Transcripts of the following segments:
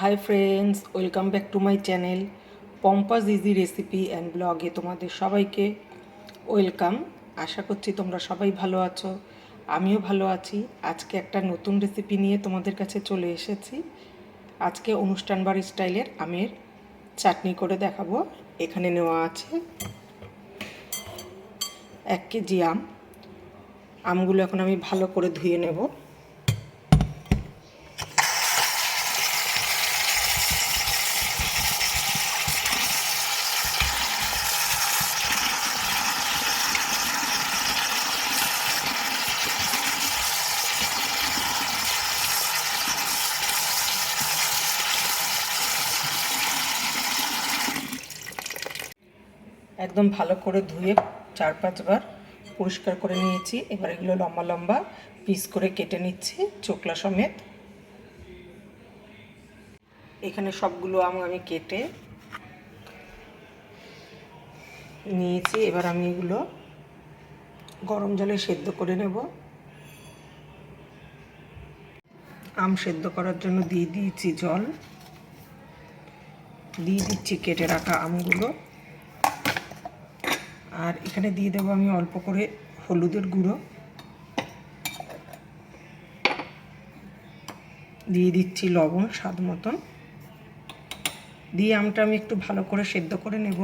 Hi friends welcome back to my channel Pompa's easy recipe and ব্লগে তোমাদের সবাইকে welcome আশা করছি তোমরা সবাই ভালো আছো, আমিও ভালো আছি। আজকে একটা নতুন রেসিপি নিয়ে তোমাদের কাছে চলে এসেছি। আজকে অনুষ্ঠান বাড়ি স্টাইলের আমের চাটনি করে দেখাবো। এখানে নেওয়া আছে এক কেজি আম। আমগুলো এখন আমি ভালো করে ধুয়ে নেব। একদম ভালো করে ধুয়ে চার পাঁচবার পরিষ্কার করে নিয়েছি। এবার এগুলো লম্বা লম্বা পিস করে কেটে নিচ্ছি চোকলা সমেত। এখানে সবগুলো আম আমি কেটে নিয়েছি। এবার আমি এগুলো গরম জলে সেদ্ধ করে নেব। আম সেদ্ধ করার জন্য দিয়ে দিয়েছি জল। দিয়ে দিচ্ছি কেটে রাখা আমগুলো। আর এখানে দিয়ে দেবো আমি অল্প করে হলুদের গুঁড়ো। দিয়ে দিচ্ছি লবণ স্বাদ মতন। দিয়ে আমটা আমি একটু ভালো করে সেদ্ধ করে নেব।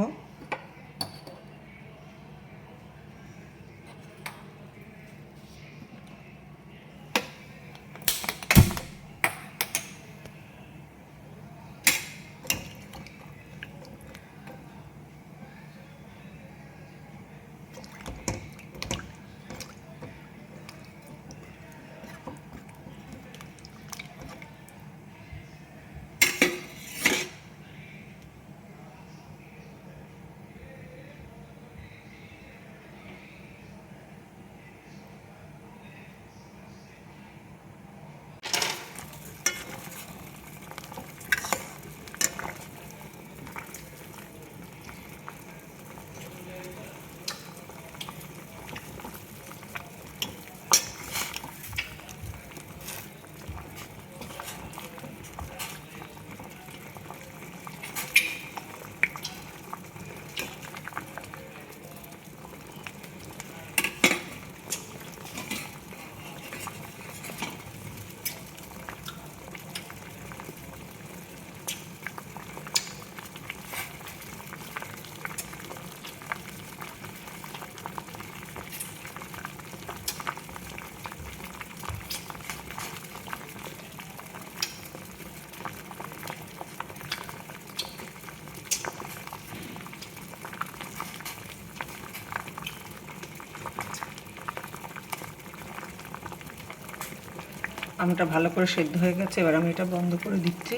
আমটা ভালো করে সেদ্ধ হয়ে গেছে, এবার আমি এটা বন্ধ করে দিচ্ছি।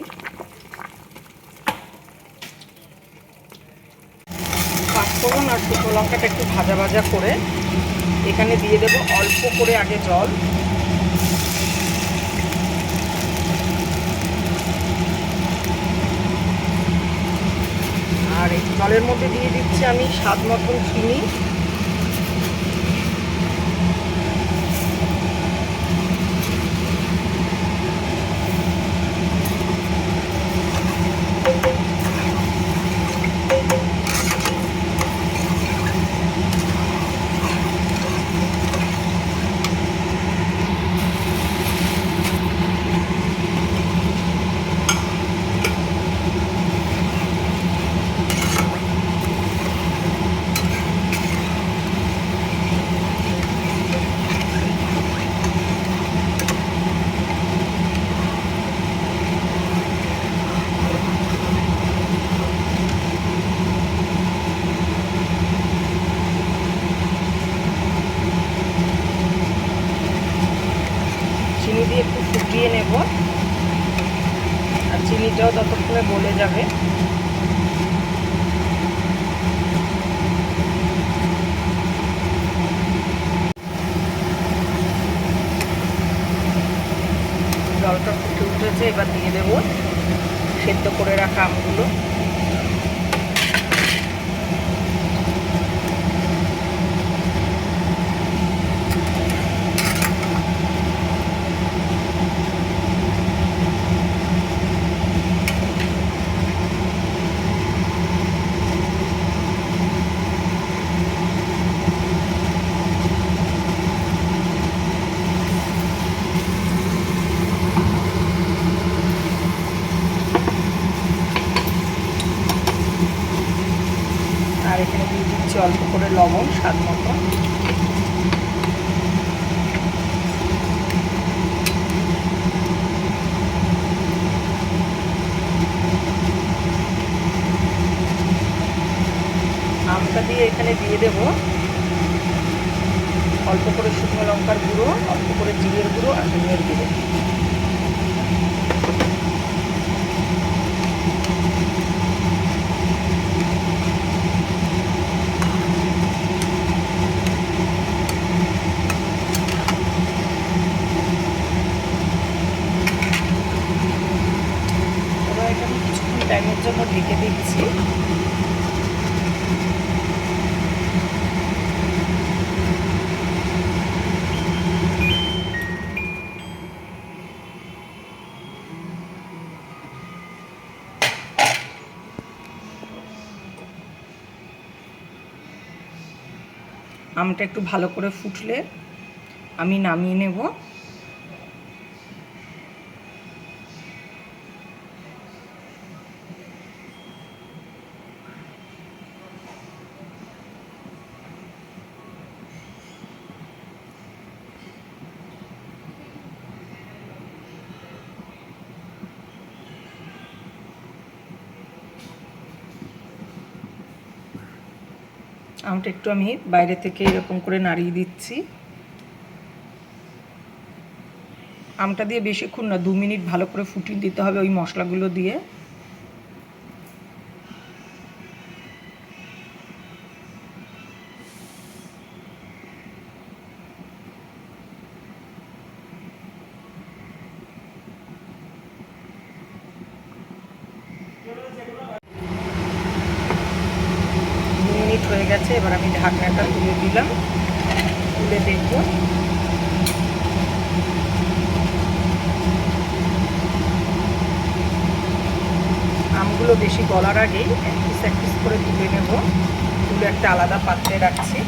পাঁচফোড়ন আর শুকনো লঙ্কাটা একটু ভাজা ভাজা করে। এখানে দিয়ে দেবো অল্প করে আগে জল। আর এই জলের মধ্যে দিয়ে দিচ্ছি আমি স্বাদ মতন চিনি। চিনি দিয়ে একটু ফুটিয়ে নেব। আর চিনিটাও ততক্ষণে গলে যাবে। জলটা ফুটে উঠেছে, এবার দিয়ে দেব সেদ্ধ করে রাখা আমগুলো দিচ্ছি অল্প করে লবণ, স্বাদ মতো। আমটা দিয়ে এখানে দিয়ে দেব। অল্প করে শুকনো লঙ্কার গুঁড়ো, অল্প করে জিরের গুঁড়ো আর নুনের গুঁড়ো এবার এটা আমি কিছুক্ষণ টাইমের জন্য ঢেকে দিচ্ছি। আমটা একটু ভালো করে ফুটলে আমি নামিয়ে নেব। আমটা একটু আমি বাইরে থেকে এরকম করে নাড়িয়ে দিচ্ছি। আমটা দিয়ে বেশিক্ষণ না, দু মিনিট ভালো করে ফুটিয়ে দিতে হবে ওই মশলাগুলো দিয়ে দু মিনিট হয়ে গেছে, এবার আমি ঢাকনাটা তুলে দিলাম, তুলে দেখব। আমগুলো বেশি গলার আগেই এক পিস এক পিস করে তুলে নেব। তুলে একটা আলাদা পাত্রে রাখছি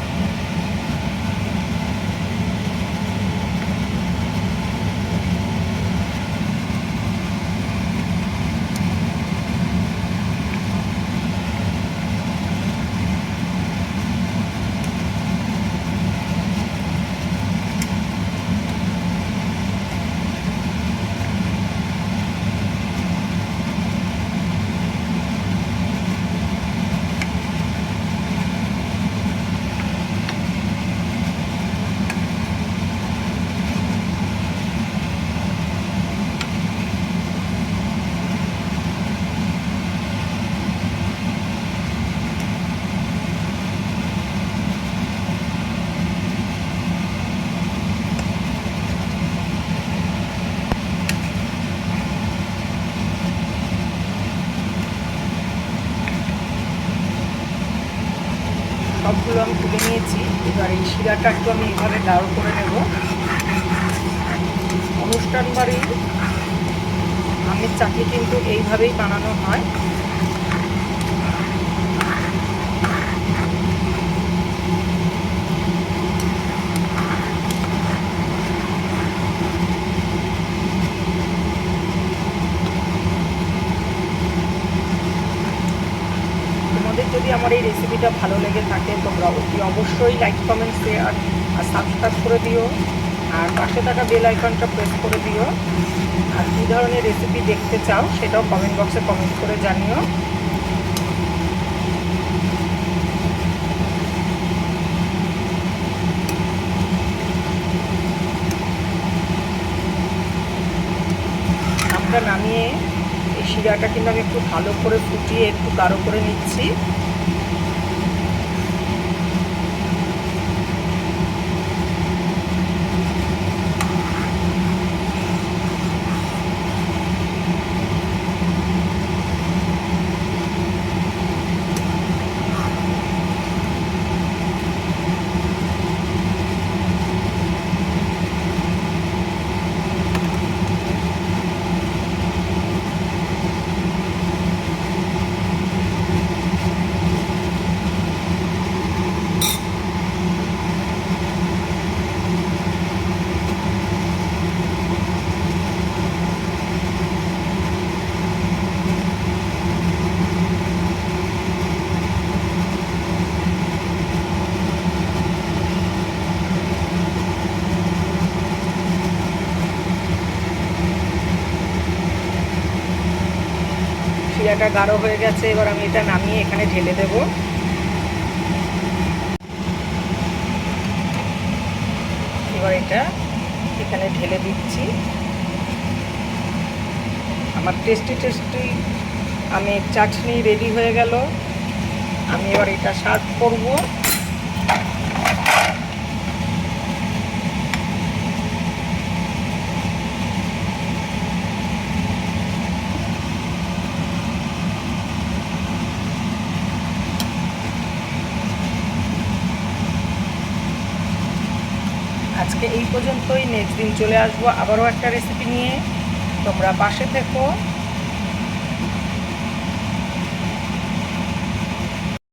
সবগুলো আমি তুলে নিয়েছি এবার এই শিরাটা একটু আমি এইভাবে গাঢ় করে নেব। অনুষ্ঠান বাড়ির আমের চাটনি কিন্তু এইভাবেই বানানো হয় তোমাদের যদি আমার এই রেসিপিটা ভালো লেগে থাকে তোমরা অতি অবশ্যই লাইক কমেন্ট শেয়ার আর সাবস্ক্রাইব করে দিও। আর পাশে থাকা বেল আইকনটা প্রেস করে দিও। আর কী ধরনের রেসিপি দেখতে চাও, সেটাও কমেন্ট বক্সে কমেন্ট করে জানিও। নামিয়ে এই শিরাটা কিন্তু আমি একটু ভালো করে ফুটিয়ে, একটু গাঢ় করে নিচ্ছি। ভাজাটা গাঢ় হয়ে গেছে, এবার আমি এটা নামিয়ে এখানে ঢেলে দেব। এবার এটা এখানে ঢেলে দিচ্ছি। আমার টেস্টি টেস্টি আমি চাটনি রেডি হয়ে গেল। আমি এবার এটা সার্ভ করব। আজকে এই পর্যন্তই। নেক্সট দিন চলে আসব আবারও একটা রেসিপি নিয়ে। তোমরা পাশে থেকো।